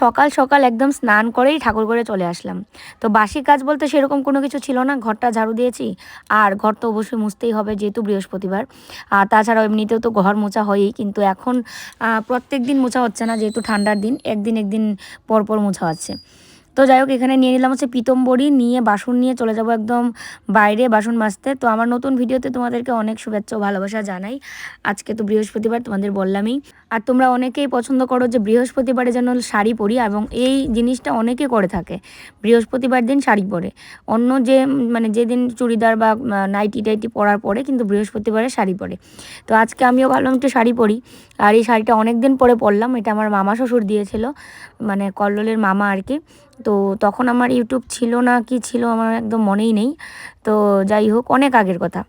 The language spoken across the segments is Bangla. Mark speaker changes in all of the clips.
Speaker 1: সকাল সকাল একদম স্নান করেই ঠাকুর করে চলে আসলাম। তো বাসি কাজ বলতে সেরকম কোনো কিছু ছিল না, ঘরটা ঝাড়ু দিয়েছি। আর ঘর তো অবশ্যই মুছতেই হবে যেহেতু বৃহস্পতিবার। আর তাছাড়াও এমনিতেও তো ঘর মোছা হয়ই, কিন্তু এখন প্রত্যেক দিন মোছা হচ্ছে না যেহেতু ঠান্ডার দিন, একদিন একদিন পর পর মোছা হচ্ছে। তো যাই হোক, এখানে নিয়ে নিলাম হচ্ছে পিতম্বরী নিয়ে বাসন নিয়ে চলে যাব একদম বাইরে বাসন মাজতে। তো আমার নতুন ভিডিওতে তোমাদেরকে অনেক শুভেচ্ছা ও ভালোবাসা জানাই। আজকে তো বৃহস্পতিবার, তোমাদের বললামই। আর তোমরা অনেকেই পছন্দ করো যে বৃহস্পতিবারে যেন শাড়ি পরি এবং এই জিনিসটা অনেকে করে থাকে। বৃহস্পতিবার দিন শাড়ি পরে। অন্য যে মানে যেদিন চুড়িদার বা নাইটি টাইটি পরার পরে কিন্তু বৃহস্পতিবারে শাড়ি পরে। তো আজকে আমিও ভাবলাম একটু শাড়ি পরি। আর এই শাড়িটা অনেক দিন পরে পরলাম, এটা আমার মামা শ্বশুর দিয়েছিল। মানে কল্লোলের মামা আর কি। তো তখন আমার ইউটিউব ছিল না কি ছিল আমার একদম মনেই নেই। তো যাই হোক, অনেক আগের কথা।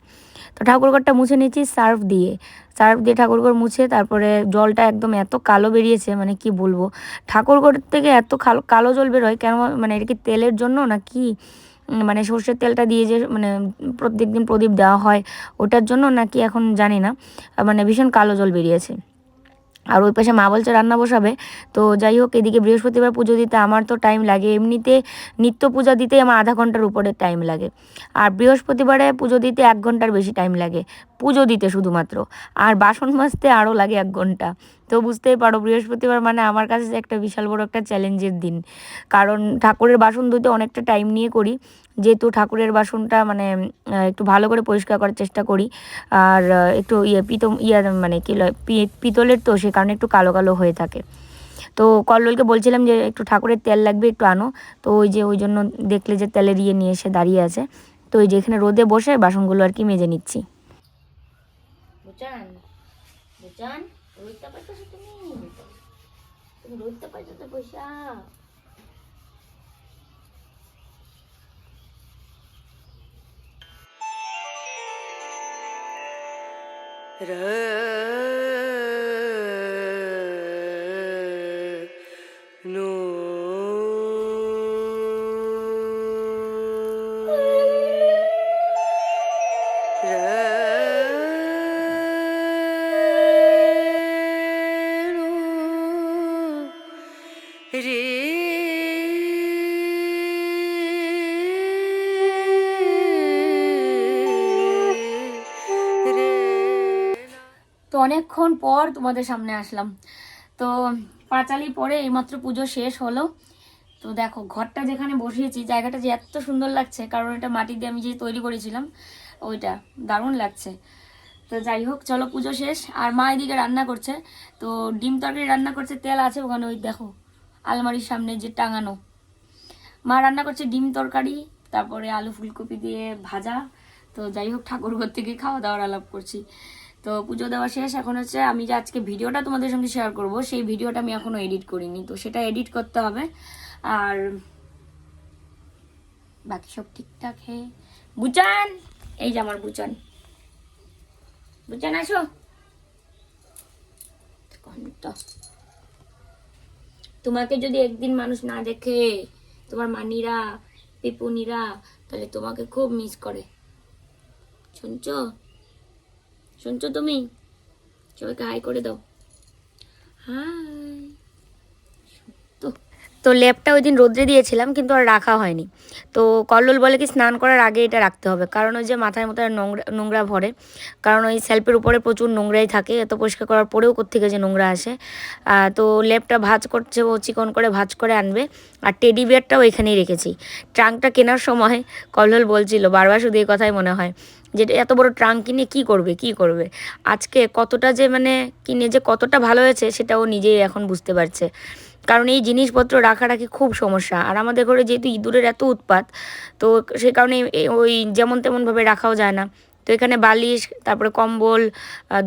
Speaker 1: তো ঠাকুরঘরটা মুছে নিয়েছি সার্ফ দিয়ে। সার্ফ দিয়ে ঠাকুরঘর মুছে তারপরে জলটা একদম এত কালো বেরিয়েছে মানে কি বলব? ঠাকুরঘর থেকে এত কালো কালো জল বেরোয়, কেন মানে এটা কি তেলের জন্য না কি? মানে সর্ষের তেলটা দিয়ে যে মানে প্রত্যেক দিন প্রদীপ দেওয়া হয়, ওটার জন্য নাকি এখন জানি না। মানে ভীষণ কালো জল বেরিয়েছে। আর ওই পাশে মা বলছে রান্না বসাবে। তো যাই হোক, এদিকে বৃহস্পতিবার পুজো দিতে আমার তো টাইম লাগে। এমনিতে নিত্য পূজা দিতে আমার আধা ঘণ্টার উপরে টাইম লাগে। আর বৃহস্পতিবারে পুজো দিতে এক ঘণ্টার বেশি টাইম লাগে। পুজো দিতে শুধুমাত্র। আর বাসন মাজতে আরও লাগে এক ঘণ্টা। তো বুঝতেই পারো, বৃহস্পতিবার মানে আমার কাছে একটা বিশাল বড় একটা চ্যালেঞ্জের দিন। কারণ ঠাকুরের বাসন ধুতে অনেকটা টাইম নিয়ে করি। যেহেতু ঠাকুরের বাসনটা মানে একটু ভালো করে পরিষ্কার করার চেষ্টা করি। আর একটু ইয়ে পিতম ইয়ে মানে কী পিতলের তো সে কারণে একটু কালো কালো হয়ে থাকে। তো কল্লোলকে বলছিলাম যে একটু ঠাকুরের তেল লাগবে একটু আনো। তো ওই যে ওই জন্য দেখলে যে তেলের ইয়ে নিয়ে এসে দাঁড়িয়ে আছে। তো ওই যে এখানে রোদে বসে বাসনগুলো আর কি মেজে নিচ্ছি। বুঝান বুঝান রোদটা পাইতেছো তুমি তুমি রোদটা পাইছো তো পয়সা
Speaker 2: no
Speaker 1: অনেকক্ষণ পর তোমাদের সামনে আসলাম। তো পাঁচালি পরে এইমাত্র পুজো শেষ হলো। তো দেখো, ঘরটা যেখানে বসিয়েছি, জায়গাটা যে এত সুন্দর লাগছে, কারণ এটা মাটি দিয়ে আমি যে তৈরি করেছিলাম, ওইটা দারুণ লাগছে। তো যাই হোক, চলো পুজো শেষ। আর মা এদিকে রান্না করছে। তো ডিম তরকারি রান্না করছে, তেল আছে ওখানে, ওই দেখো, আলমারির সামনে যে টাঙানো। মা রান্না করছে ডিম তরকারি, তারপরে আলু ফুলকপি দিয়ে ভাজা। তো যাই হোক, ঠাকুর ঘর থেকে খাওয়া দাওয়ার আলাপ করছি। তো পুজো দেওয়া শেষ। এখন হচ্ছে আমি যে আজকে ভিডিওটা তোমাদের সঙ্গে শেয়ার করব, সেই ভিডিওটা আমি এখনও এডিট করিনি। তো সেটা এডিট করতে হবে। আর বাকি সব ঠিকঠাক হে। বুচান! এই যে আমার বুচান। বুচান, আসো। তোমাকে যদি একদিন মানুষ না দেখে, তোমার মানিরা, পিপুনিরা, তাহলে তোমাকে খুব মিস করে। শুনছো? শুনছো তুমি? সবাইকে হাই করে দাও। হাই তো লেপটা ওই দিন রোদ্রে দিয়েছিলাম, কিন্তু আর রাখা হয়নি। তো কল্লোল বলে কি স্নান করার আগে এটা রাখতে হবে। কারণ ওই যে মাথায় মতো নোংরা নোংরা ভরে। কারণ ওই সেলফের উপরে প্রচুর নোংরাই থাকে, এত পরিষ্কার করার পরেও কোথেকে যে নোংরা আসে। তো লেপটা ভাজ করছে, ও চিকন করে ভাজ করে আনবে। আর টেডি বিয়ারটাও এখানেই রেখেছি। ট্রাঙ্কটা কেনার সময় কল্লোল বলছিল, বারবার শুধু এই কথাই মনে হয়, যে এত বড় ট্রাঙ্ক কিনে কি করবে কি করবে? আজকে কতটা যে মানে কিনে যে কতটা ভালো হয়েছে, সেটা ও নিজেই এখন বুঝতে পারছে। কারণ এই জিনিসপত্র রাখারাখি খুব সমস্যা। আর আমাদের ঘরে যেহেতু ইঁদুরের এত উৎপাত, তো সেই কারণে ওই যেমন তেমনভাবে রাখাও যায় না। তো এখানে বালিশ, তারপরে কম্বল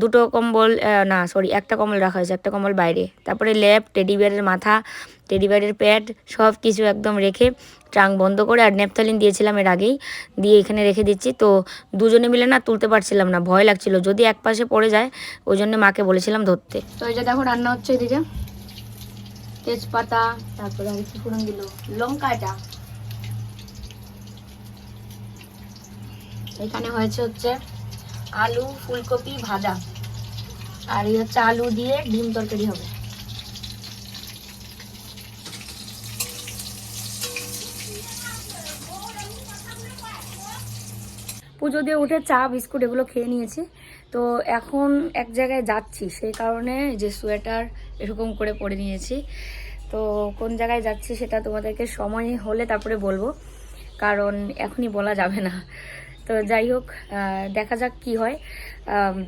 Speaker 1: দুটো কম্বল না সরি একটা কম্বল রাখা হয়েছে, একটা কম্বল বাইরে। তারপরে ল্যাপ টেডি বিয়ারের মাথা টেডি বিয়ারের প্যাড সব কিছু একদম রেখে ট্রাঙ্ক বন্ধ করে, আর নেপথালিন দিয়েছিলাম এর আগেই, দিয়ে এখানে রেখে দিচ্ছি। তো দুজনে মিলে না তুলতে পারছিলাম না, ভয় লাগছিল। যদি এক পাশে পড়ে যায়, ওই জন্য মাকে বলেছিলাম ধরতে। তো যে দেখো, রান্না হচ্ছে এদিকে। তেজপাতা, তারপরে আর কি ফোড়ন দিল লঙ্কাটা। এখানে হয়েছে হচ্ছে আলু ফুলকপি ভাজা। আর এই হচ্ছে আলু দিয়ে ডিম তরকারি হবে। পুজো দিয়ে উঠে চা, বিস্কুট এগুলো খেয়ে নিয়েছি। তো এখন এক জায়গায় যাচ্ছি, সেই কারণে যে সোয়েটার এরকম করে পরে নিয়েছি। তো কোন জায়গায় যাচ্ছি সেটা তোমাদেরকে সময় হলে তারপরে বলব, কারণ এখনই বলা যাবে না। তো যাই হোক দেখা যাক কি হয়।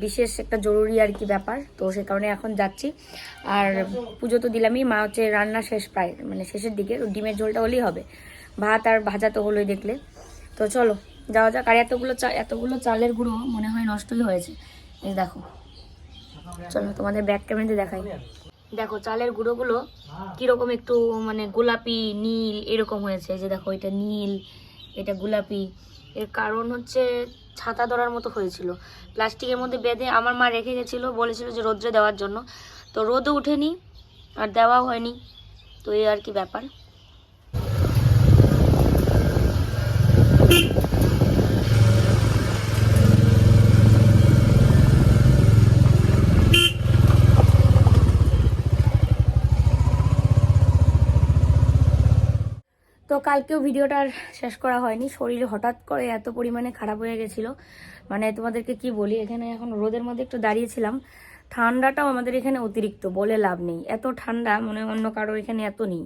Speaker 1: বিশেষ একটা জরুরি আর কি ব্যাপার, তো সে কারণে এখন যাচ্ছি। আর পুজো তো দিলামই, মা হচ্ছে রান্না শেষ প্রায় মানে শেষের দিকে ডিমের ঝোলটা হলেই হবে। ভাত আর ভাজা তো হলোই দেখলে। তো চলো, যাওয়া যাক। আর এতগুলো চা এতগুলো চালের গুঁড়ো মনে হয় নষ্টই হয়েছে। এই দেখো, চলো তোমাদের ব্যাক ক্যামেরাতে দেখাই। দেখো, চালের গুঁড়োগুলো কীরকম একটু মানে গোলাপি, নীল, এরকম হয়েছে। যে দেখো, এটা নীল, এটা গোলাপি। এর কারণ হচ্ছে ছাতা ধরার মতো হয়েছিল। প্লাস্টিকের মধ্যে বেঁধে আমার মা রেখে গেছিল, বলেছিল যে রোদ্রে দেওয়ার জন্য। তো রোদও উঠেনি, আর দেওয়াও হয়নি। তো এই আর কি ব্যাপার। তো কালকেও ভিডিওটা শেষ করা হয়নি। শরীর হঠাৎ করে এত পরিমাণে খারাপ হয়ে গেছিল। মানে তোমাদেরকে কি বলি, এখানে এখন রোদের মধ্যে একটু দাঁড়িয়েছিলাম। ঠান্ডাটাও আমাদের এখানে অতিরিক্ত, বলে লাভ নেই। এত ঠান্ডা, মনে অন্য কারও এখানে এত নেই।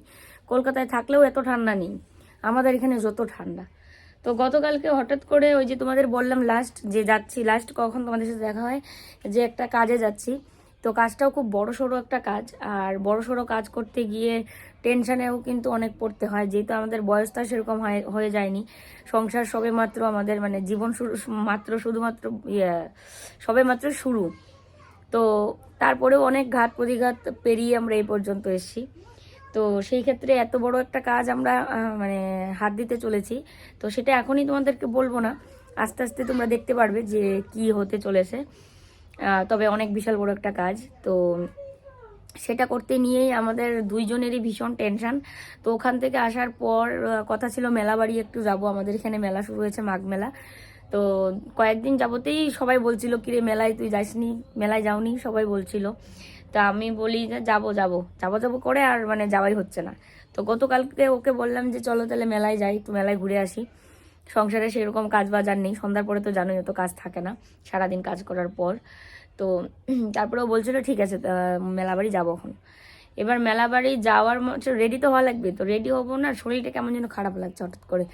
Speaker 1: কলকাতায় থাকলেও এত ঠান্ডা নেই। আমাদের এখানে যত ঠান্ডা। তো গতকালকে হঠাৎ করে ওই যে তোমাদের বললাম লাস্ট যে যাচ্ছি লাস্ট কখন তোমাদের সাথে দেখা হয়, যে একটা কাজে যাচ্ছি। তো কাজটাও খুব বড় সড়ো একটা কাজ। আর বড় সড়ো কাজ করতে গিয়ে টেনশানেও কিন্তু অনেক পড়তে হয়। যেহেতু আমাদের বয়সটা সেরকম হয়- যায়নি। সংসার সবে মাত্র আমাদের মানে জীবন শুরু, মাত্র শুধুমাত্র ইয়ে সবে মাত্র শুরু। তো তারপরেও অনেক ঘাত প্রতিঘাত পেরিয়ে আমরা এই পর্যন্ত এসেছি। তো সেই ক্ষেত্রে এত বড় একটা কাজ আমরা মানে হাত দিতে চলেছি। তো সেটা এখনই তোমাদেরকে বলব না। আস্তে আস্তে তোমরা দেখতে পারবে যে কি হতে চলেছে। তবে অনেক বিশাল বড় একটা কাজ। তো সেটা করতে নিয়েই আমাদের দুইজনেরই ভীষণ টেনশন। তো ওখান থেকে আসার পর কথা ছিল মেলা বাড়ি একটু যাব। আমাদের এখানে মেলা শুরু হয়েছে মাঘ মেলা। তো কয়েকদিন যাবতেই সবাই বলছিল, কিরে মেলায় তুই যাসনি? মেলায় যাওনি? সবাই বলছিল। তা আমি বলি যে, যাব যাব। যাব যাব করে আর মানে যাওয়াই হচ্ছে না। তো গতকালকে ওকে বললাম যে, চলো তাহলে মেলায় যাই, একটু মেলায় ঘুরে আসি। সংসারে সেরকম কাজ বাজার নেই। সন্ধ্যার পরে তো জানোই তো কাজ থাকে না। সারাদিন কাজ করার পর। তো তারপরেও বলছিল, ঠিক আছে মেলাবাড়ি যাব এখন। এবার মেলাবাড়ি যাওয়ার রেডি তো হওয়া লাগবে। তো রেডি হব না, শরীরটা কেমন যেন খারাপ লাগছে হঠাৎ করে।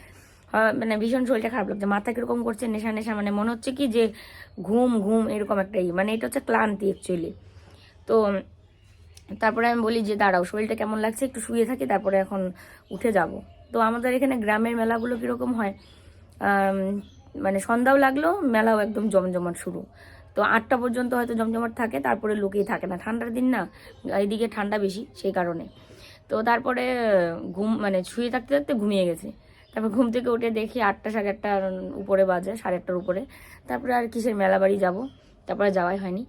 Speaker 1: মানে ভীষণ শরীরটা খারাপ লাগছে। মাথা কীরকম করছে, নেশা নেশা মানে মনে হচ্ছে কি যে ঘুম ঘুম, এরকম একটা ই। মানে এটা হচ্ছে ক্লান্তি অ্যাকচুয়ালি তো তারপরে আমি বলি যে, দাঁড়াও, শরীরটা কেমন লাগছে? একটু শুয়ে থাকি, তারপরে এখন উঠে যাব। তো আমাদের এখানে গ্রামের মেলাগুলো কীরকম হয়? মানে সন্ধ্যাও লাগল, মেলাও একদম জমজমাট শুরু। তো আটটা পর্যন্ত হয়তো জমজমাট থাকে, তারপরে লোকেই থাকে না। ঠান্ডার দিন না এইদিকে ঠান্ডা বেশি, সেই কারণে। তো তারপরে, ঘুম মানে শুয়ে থাকতে থাকতে ঘুমিয়ে গেছে। তারপর ঘুম থেকে উঠে দেখি আটটা সাড়ে আটটার উপরে বাজে, সাড়ে আটটার উপরে। তারপরে আর কিসের মেলা বাড়ি যাব? তারপরে যাওয়াই হয়নি।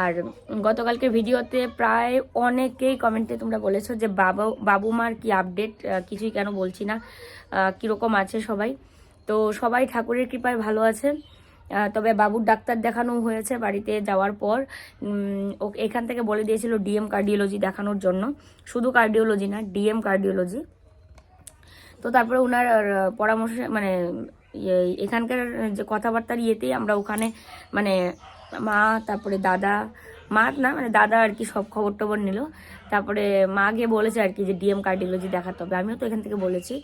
Speaker 1: আর গতকালকে ভিডিওতে প্রায় অনেকেই কমেন্টে তোমরা বলেছ যে বাবা বাবু মার কি আপডেট কিছুই কেন বলছি না। কীরকম আছে সবাই? তো সবাই ঠাকুরের কৃপায় ভালো আছে তবে বাবুর ডাক্তার দেখানো হয়েছে বাড়িতে যাওয়ার পর। ও এখান থেকে বলে দিয়েছিল ডিএম কার্ডিওলজি দেখানোর জন্য। শুধু কার্ডিওলজি না ডিএম কার্ডিওলজি। তো তারপরে ওনার পরামর্শ মানে ইয়ে, এখানকার যে কথাবার্তার ইয়েতেই আমরা ওখানে মানে মা তারপরে দাদা মা না মানে দাদা আর কি সব খবর টবর নিল। তারপরে মা গিয়ে বলেছে আর কি যে ডিএম কার্ডিওলজি দেখাতে হবে। আমিও তো এখান থেকে বলেছি।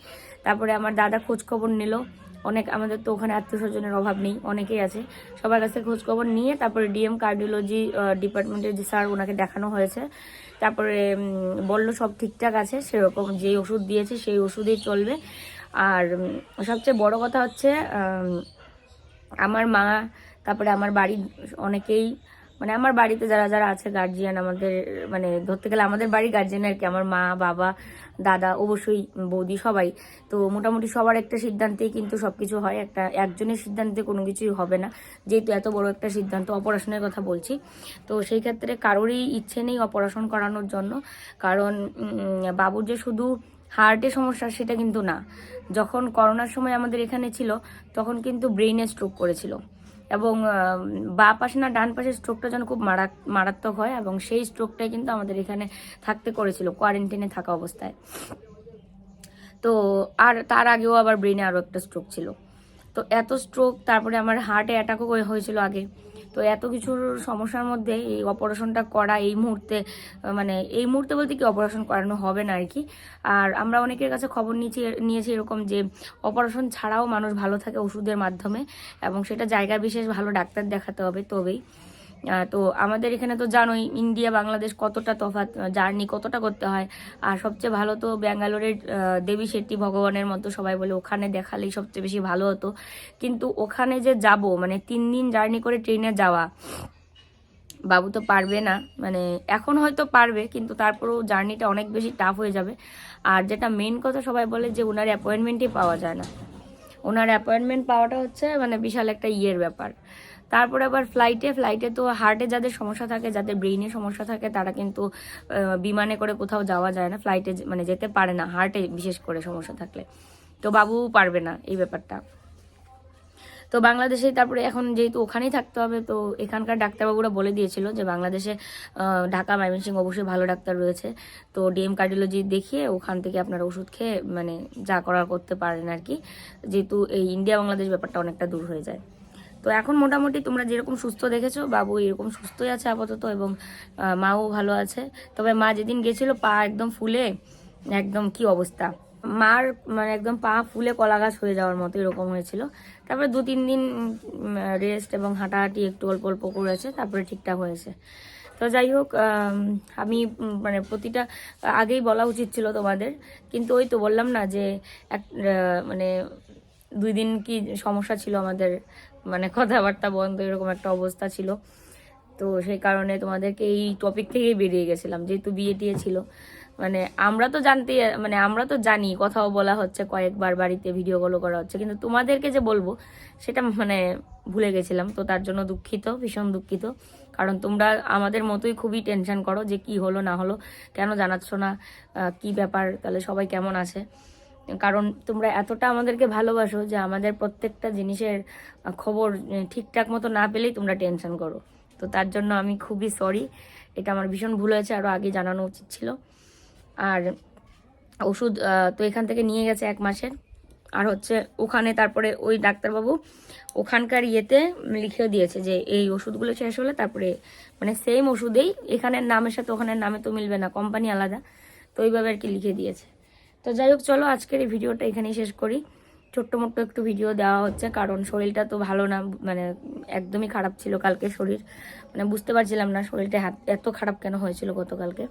Speaker 1: তারপরে আমার দাদা খোঁজ খবর নিল। অনেক আমাদের তো ওখানে আত্মীয় স্বজনের অভাব নেই, অনেকেই আছে। সবার কাছে খোঁজখবর নিয়ে তারপরে ডিএম কার্ডিওলজি ডিপার্টমেন্টের যে স্যার ওনাকে দেখানো হয়েছে, তারপরে বলল সব ঠিকঠাক আছে, সেরকম যে ওষুধ দিয়েছে সেই ওষুধেই চলবে। আর সবচেয়ে বড় কথা হচ্ছে আমার মা, তারপরে আমার বাড়ির অনেকেই মানে আমার বাড়িতে যারা যারা আছে গার্জিয়ান আমাদের মানে ধরতে গেলে আমাদের বাড়ির গার্জিয়ান আর কি, আমার মা, বাবা, দাদা, অবশ্যই বৌদি সবাই। তো মোটামুটি সবার একটা সিদ্ধান্তেই কিন্তু সবকিছু হয়। একটা, একজনের সিদ্ধান্তে কোনো কিছুই হবে না। যেহেতু এত বড় একটা সিদ্ধান্ত অপারেশনের কথা বলছি। তো সেই ক্ষেত্রে কারোরই ইচ্ছে নেই অপারেশন করানোর জন্য। কারণ বাবুর যে শুধু হার্টের সমস্যা সেটা কিন্তু না। যখন করোনার সময় আমাদের এখানে ছিল, তখন কিন্তু ব্রেইনে স্ট্রোক করেছিল। এবং বাঁ পাশে না ডান পাশে স্ট্রোকটা যেন খুব মারা, মারাত্মক হয় এবং সেই স্ট্রোকটাই কিন্তু আমাদের এখানে থাকতে করেছিল কোয়ারেন্টিনে থাকা অবস্থায়। তো, আর তার আগেও আবার ব্রেনে আরও একটা স্ট্রোক ছিল। তো এত স্ট্রোক তারপরে আমার হার্টে অ্যাটাকও হয়েছিল আগে। তো এত কিছুর সমস্যার মধ্যে এই অপারেশনটা করা এই মুহূর্তে মানে এই মুহূর্তে বলতে কি অপারেশন করানো হবে না আর কি। আর আমরা অনেকের কাছে খবর নিয়েছি নিয়েছি এরকম যে অপারেশন ছাড়াও মানুষ ভালো থাকে ওষুধের মাধ্যমে এবং সেটা জায়গা বিশেষ ভালো ডাক্তার দেখাতে হবে তবেই। তো আমাদের এখানে তো জানোই, ইন্ডিয়া, বাংলাদেশ কতটা তফাৎ জার্নি কতটা করতে হয়। আর সবচেয়ে ভালো তো ব্যাঙ্গালোরের দেবী শেট্টি ভগবানের মতো সবাই বলে ওখানে দেখালেই সবচেয়ে বেশি ভালো হতো। কিন্তু ওখানে যে যাব মানে তিন দিন জার্নি করে ট্রেনে যাওয়া, বাবু তো পারবে না। মানে এখন হয়তো পারবে, কিন্তু তারপরেও জার্নিটা অনেক বেশি টাফ হয়ে যাবে। আর যেটা মেন কথা সবাই বলে যে ওনার অ্যাপয়েন্টমেন্টই পাওয়া যায় না। ওনার অ্যাপয়েন্টমেন্ট পাওয়াটা হচ্ছে মানে বিশাল একটা ইয়ের ব্যাপার। তারপরে আবার ফ্লাইটে ফ্লাইটে তো হার্টে যাদের সমস্যা থাকে, যাদের ব্রেইনে সমস্যা থাকে, তারা কিন্তু বিমানে করে কোথাও যাওয়া যায় না ফ্লাইটে মানে যেতে পারে না হার্টে বিশেষ করে সমস্যা থাকলে। তো বাবু পারবে না এই ব্যাপারটা। তো বাংলাদেশে তারপরে এখন যেহেতু ওখানেই থাকতে হবে, তো এখানকার ডাক্তারবাবুরা বলে দিয়েছিল যে বাংলাদেশে ঢাকা, ময়মনসিংহ অবশ্যই ভালো ডাক্তার রয়েছে। তো ডিএম কার্ডিওলজি দেখিয়ে ওখান থেকে আপনারা ওষুধ খেয়ে মানে যা করার করতে পারেন আর কি। যেহেতু এই ইন্ডিয়া বাংলাদেশ ব্যাপারটা অনেকটা দূর হয়ে যায়। তো এখন মোটামুটি তোমরা যেরকম সুস্থ দেখেছ, বাবু এরকম সুস্থই আছে আপাতত এবং মাও ভালো আছে। তবে মা যেদিন গেছিল, পা একদম ফুলে, একদম কি অবস্থা? মার মানে একদম পা ফুলে কলা গাছ হয়ে যাওয়ার মতো এরকম হয়েছিল। তারপরে দু তিন দিন রেস্ট এবং হাঁটাহাঁটি একটু অল্প অল্প করেছে, তারপরে ঠিকঠাক হয়েছে। তো যাই হোক, আমি মানে প্রতিটা, আগেই বলা উচিত ছিল তোমাদের। কিন্তু ওই তো বললাম না যে, এক মানে দুই দিন কি সমস্যা ছিল আমাদের মানে কথাবার্তা বন্ধ, এরকম একটা অবস্থা ছিল। তো সেই কারণে তোমাদেরকে এই টপিক থেকেই বেরিয়ে গেছিলাম, যেহেতু বিয়ে টিয়ে ছিল। মানে আমরা তো জানতে মানে আমরা তো জানি, কথাও বলা হচ্ছে, কয়েকবার বাড়িতে ভিডিও কলও করা হচ্ছে। কিন্তু তোমাদেরকে যে বলব, সেটা মানে ভুলে গেছিলাম। তো তার জন্য দুঃখিত, ভীষণ দুঃখিত। কারণ তোমরা আমাদের মতোই খুবই টেনশন করো যে কি হলো, না হলো, কেন জানাচ্ছ না কি ব্যাপার, তাহলে সবাই কেমন আছে? কারণ তোমরা এতটা আমাদেরকে ভালোবাসো যে আমাদের প্রত্যেকটা জিনিসের খবর ঠিকঠাক মতো না পেলেই তোমরা টেনশন করো। তো তার জন্য আমি খুবই সরি এটা আমার ভীষণ ভুল হয়েছে আরও আগে জানানো উচিত ছিল। আর ওষুধ তো এখান থেকে নিয়ে গেছে এক মাসের। আর হচ্ছে ওখানে তারপরে ওই ডাক্তারবাবু ওখানকার ইয়েতে লিখেও দিয়েছে যে এই ওষুধগুলো শেষ হলে তারপরে মানে সেম ওষুধেই এখানের নামের সাথে ওখানের নামে তো মিলবে না কোম্পানি আলাদা। তো ওইভাবে আর কি লিখে দিয়েছে। তো যাই হোক, চলো আজকের এই ভিডিওটা এখানেই শেষ করি। ছোট্ট মোট্ট একটু ভিডিও দেওয়া হচ্ছে, কারণ শরীরটা তো ভালো না মানে একদমই খারাপ ছিল কালকে শরীর। মানে বুঝতে পারছিলাম না শরীরটা হাত- এত খারাপ কেন হয়েছিল গতকালকে।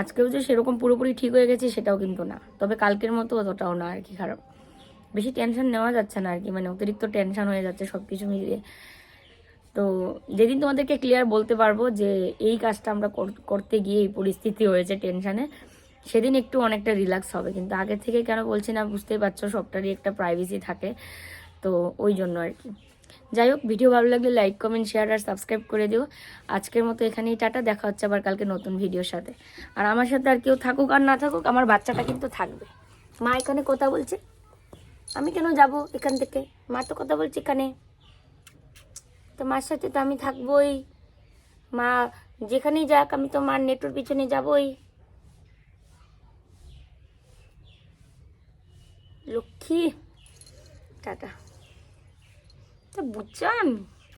Speaker 1: আজকেও যে সেরকম পুরোপুরি ঠিক হয়ে গেছে সেটাও কিন্তু না, তবে কালকের মতো অতটাও না আর কি খারাপ। বেশি টেনশন নেওয়া যাচ্ছে না আর কি মানে অতিরিক্ত টেনশন হয়ে যাচ্ছে সব কিছু মিলিয়ে। তো যেদিন তোমাদেরকে ক্লিয়ার বলতে পারব যে এই কাজটা আমরা করতে গিয়ে এই পরিস্থিতি হয়েছে টেনশনে সেদিন একটু অনেকটা রিল্যাক্স হবে, কিন্তু আগে থেকে কেন বলছি না, বুঝতেই পারছ সবটারই একটা প্রাইভেসি থাকে, তো ওই জন্য আর কি। যাই হোক ভিডিও ভালো লাগলে লাইক কমেন্ট শেয়ার আর সাবস্ক্রাইব করে দিও। আজকের মতো এখানেই টাটা, দেখা হচ্ছে আবার কালকে নতুন ভিডিওর সাথে। আর আমার সাথে আর কেউ থাকুক আর না থাকুক, আমার বাচ্চাটা কিন্তু থাকবে। মা এখানে কথা বলছে, আমি কেন যাব এখান থেকে? মা তো কথা বলছে এখানে। তো মার সাথে তো আমি থাকবোই। মা যেখানেই যাক, আমি তো মার নেটোর পিছনে যাবই। লক্ষ্মী টাটা। তা বুঝছ আমি